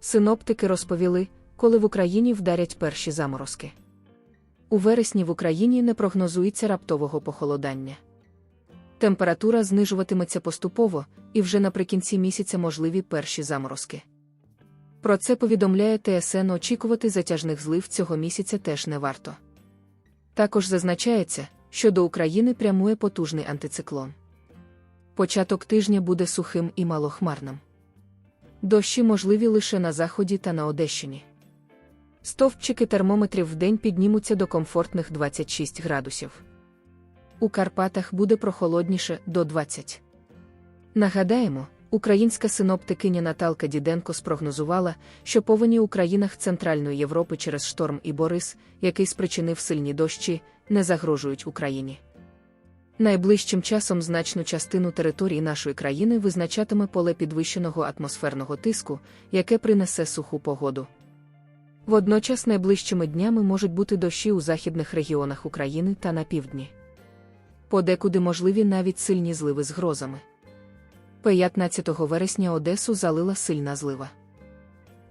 Синоптики розповіли, коли в Україні вдарять перші заморозки. У вересні в Україні не прогнозується раптового похолодання. Температура знижуватиметься поступово, і вже наприкінці місяця можливі перші заморозки. Про це повідомляє ТСН очікувати затяжних злив цього місяця теж не варто. Також зазначається, що до України прямує потужний антициклон. Початок тижня буде сухим і малохмарним. Дощі можливі лише на заході та на Одещині. Стовпчики термометрів в день піднімуться до комфортних 26 градусів. У Карпатах буде прохолодніше до 20. Нагадаємо, українська синоптикиня Наталка Діденко спрогнозувала, що повені у країнах Центральної Європи через шторм і Борис, який спричинив сильні дощі, не загрожують Україні. Найближчим часом значну частину території нашої країни визначатиме поле підвищеного атмосферного тиску, яке принесе суху погоду. Водночас найближчими днями можуть бути дощі у західних регіонах України та на півдні. Подекуди можливі навіть сильні зливи з грозами. 15 вересня Одесу залила сильна злива.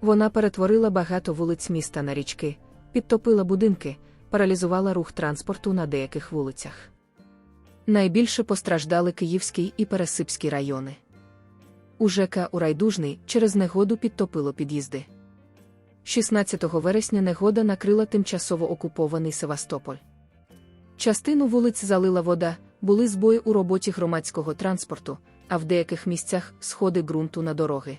Вона перетворила багато вулиць міста на річки, підтопила будинки, паралізувала рух транспорту на деяких вулицях. Найбільше постраждали Київський і Пересипський райони. У ЖК у Райдужний через негоду підтопило під'їзди. 16 вересня негода накрила тимчасово окупований Севастополь. Частину вулиць залила вода, були збої у роботі громадського транспорту, а в деяких місцях сходи ґрунту на дороги.